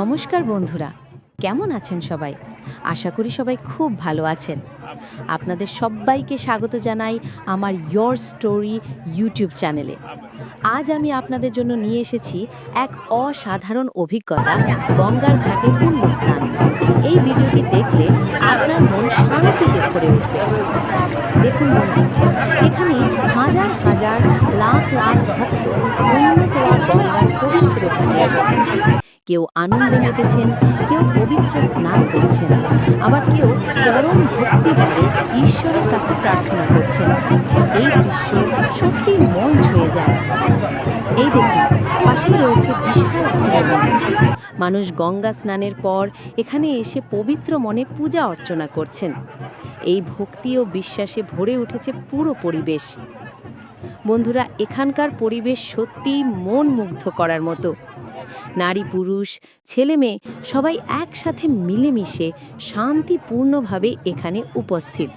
নমস্কার বন্ধুরা, কেমন আছেন সবাই? আশা করি সবাই খুব ভালো আছেন। আপনাদের সবাইকে স্বাগত জানাই আমার ইয়োর স্টোরি ইউটিউব চ্যানেলে আজ আমি আপনাদের জন্য নিয়ে এসেছি এক অসাধারণ অভিজ্ঞতা গঙ্গার ঘাটে পূর্ণ স্নান। এই ভিডিওটি দেখলে আপনার মন শান্তিতে ভরে উঠবে। দেখুন এখানে হাজার হাজার লাখ লাখ ভক্ত উন্নতোয়া গঙ্গার পবিত্র ঘাটে এসেছেন। কেউ আনন্দে মেতেছেন কেউ পবিত্র স্নান করছেন। আবার কেউ পরম ভক্তিভাবে ঈশ্বরের কাছে প্রার্থনা করছেন। এই দৃশ্য সত্যি মন ছুঁয়ে যায়। এই দেখুন, পাশেই রয়েছে বিশাল একটি মন্দির। মানুষ গঙ্গা স্নানের পর এখানে এসে পবিত্র মনে পূজা অর্চনা করছেন। এই ভক্তি ও বিশ্বাসে ভরে উঠেছে পুরো পরিবেশ। বন্ধুরা, এখানকার পরিবেশ সত্যিই মন মুগ্ধ করার মতো। নারী, পুরুষ, ছেলে, মেয়ে সবাই একসাথে মিলেমিশে শান্তিপূর্ণভাবে এখানে উপস্থিত।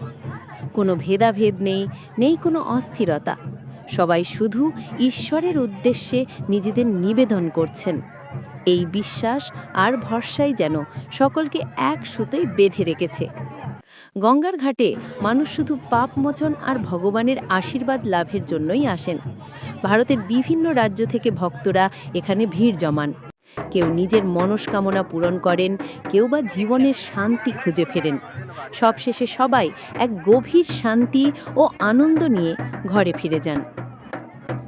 কোনো ভেদাভেদ নেই নেই কোনো অস্থিরতা। সবাই শুধু ঈশ্বরের উদ্দেশ্যে নিজেদের নিবেদন করছেন। এই বিশ্বাস আর ভরসাই যেন সকলকে এক সুতোয় বেঁধে রেখেছে। গঙ্গার ঘাটে মানুষ শুধু পাপ মোচন আর ভগবানের আশীর্বাদ লাভের জন্যই আসেন। ভারতের বিভিন্ন রাজ্য থেকে ভক্তরা এখানে ভিড় জমান। কেউ নিজের মনস্কামনা পূরণ করেন, কেউ বা জীবনের শান্তি খুঁজে ফেরেন। সবশেষে সবাই এক গভীর শান্তি ও আনন্দ নিয়ে ঘরে ফিরে যান।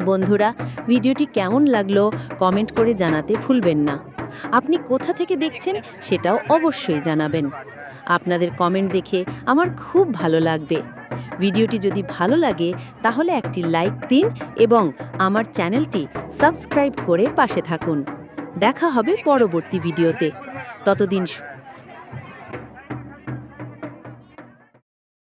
বন্ধুরা, ভিডিওটি কেমন লাগল কমেন্ট করে জানাতে ভুলবেন না। আপনি কোথা থেকে দেখছেন সেটাও অবশ্যই জানাবেন। আপনাদের কমেন্ট দেখে আমার খুব ভালো লাগবে। ভিডিওটি যদি ভালো লাগে, তাহলে একটি লাইক দিন এবং আমার চ্যানেলটি সাবস্ক্রাইব করে পাশে থাকুন। দেখা হবে পরবর্তী ভিডিওতে। ততদিন